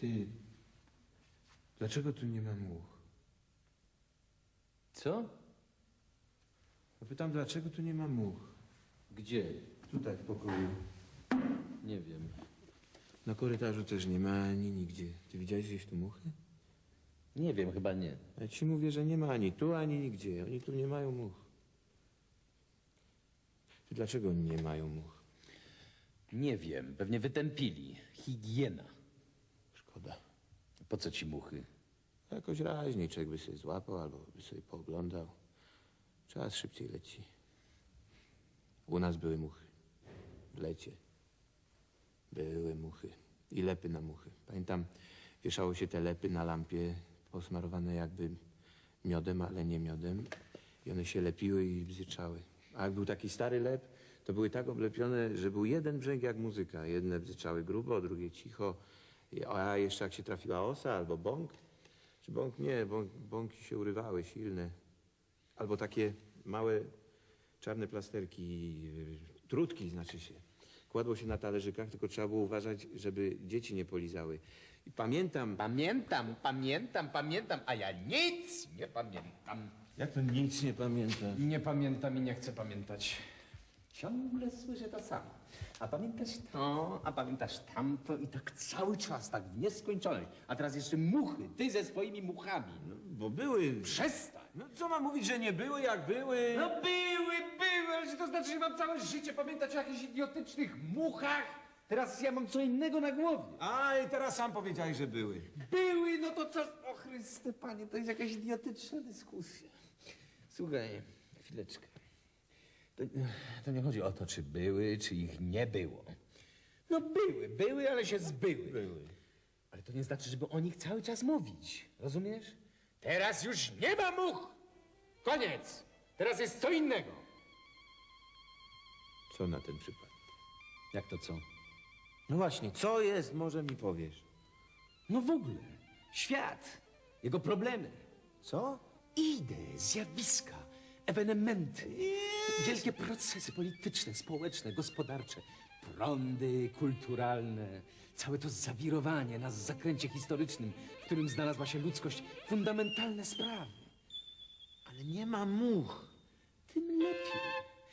Ty, dlaczego tu nie ma much? Co? Pytam, dlaczego tu nie ma much? Gdzie? Tutaj w pokoju. Nie wiem. Na korytarzu też nie ma ani nigdzie. Ty widziałeś gdzieś tu muchy? Nie wiem, chyba nie. Ja ci mówię, że nie ma ani tu, ani nigdzie. Oni tu nie mają much. Ty dlaczego oni nie mają much? Nie wiem, pewnie wytępili. Higiena. Szkoda. Po co ci muchy? Jakoś raźniej człowiek by sobie złapał albo by sobie pooglądał. Czas szybciej leci. U nas były muchy. W lecie. Były muchy. I lepy na muchy. Pamiętam, wieszało się te lepy na lampie, posmarowane jakby miodem, ale nie miodem. I one się lepiły i bzyczały. A jak był taki stary lep, to były tak oblepione, że był jeden brzeg jak muzyka. Jedne bzyczały grubo, drugie cicho. A jeszcze jak się trafiła osa albo bąk, czy bąk nie, bąk, bąki się urywały, silne. Albo takie małe czarne plasterki, trutki znaczy się. Kładło się na talerzykach, tylko trzeba było uważać, żeby dzieci nie polizały. I pamiętam... Pamiętam, pamiętam, pamiętam, a ja nic nie pamiętam. Jak to nic nie pamiętam? Nie pamiętam i nie chcę pamiętać. Ciągle słyszę to samo. A pamiętasz to, a pamiętasz tamto i tak cały czas, tak w nieskończoność. A teraz jeszcze muchy, ty ze swoimi muchami. No, Bo były... przestań. No co mam mówić, że nie były, jak były? No były, były, ale czy to znaczy, że mam całe życie pamiętać o jakichś idiotycznych muchach? Teraz ja mam co innego na głowie. A, i teraz sam powiedziałeś, że były. Były, no to co? O Chryste, panie, to jest jakaś idiotyczna dyskusja. Słuchaj, chwileczkę. To, to nie chodzi o to, czy były, czy ich nie było. No były, były, ale się zbyły. Były. Ale to nie znaczy, żeby o nich cały czas mówić. Rozumiesz? Teraz już nie ma much! Koniec! Teraz jest co innego. Co na ten przypadek? Jak to co? No właśnie, co jest, może mi powiesz. No w ogóle. Świat. Jego problemy. Co? Idee, zjawiska, ewenementy, wielkie procesy polityczne, społeczne, gospodarcze, prądy kulturalne, całe to zawirowanie na zakręcie historycznym, w którym znalazła się ludzkość, fundamentalne sprawy. Ale nie ma much. Tym lepiej.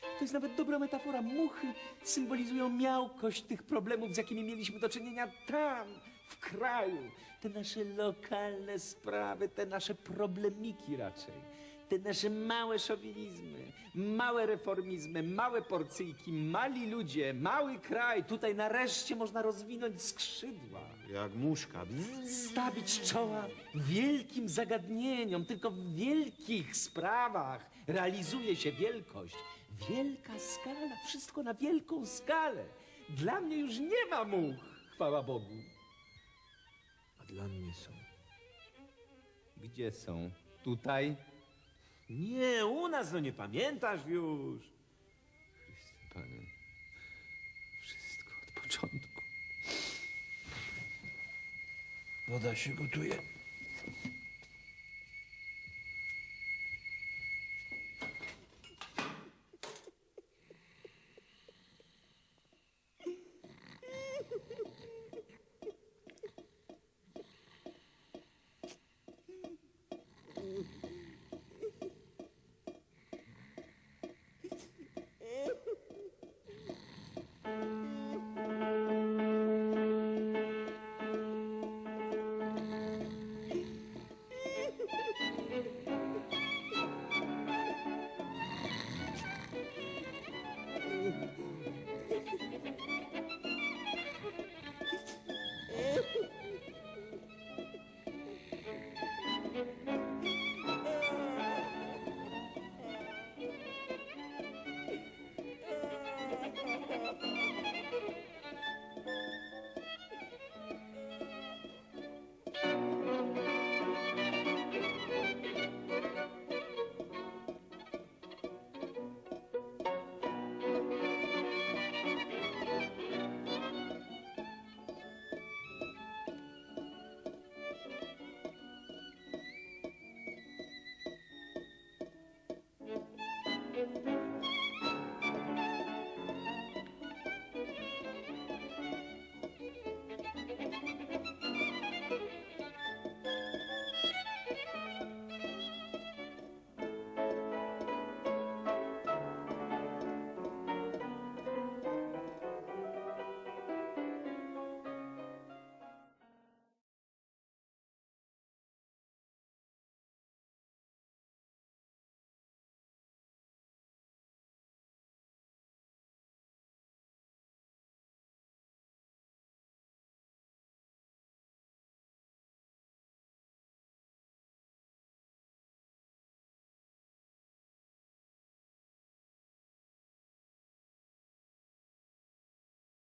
To jest nawet dobra metafora. Muchy symbolizują miałkość tych problemów, z jakimi mieliśmy do czynienia tam, w kraju. Te nasze lokalne sprawy, te nasze problemiki raczej. Te nasze małe szowinizmy, małe reformizmy, małe porcyjki, mali ludzie, mały kraj. Tutaj nareszcie można rozwinąć skrzydła. Jak muszka. Stawić czoła wielkim zagadnieniom, tylko w wielkich sprawach realizuje się wielkość. Wielka skala, wszystko na wielką skalę. Dla mnie już nie ma much, chwała Bogu. A dla mnie są. Gdzie są? Tutaj? Nie, u nas no nie pamiętasz już. Panie, wszystko od początku. Woda się gotuje.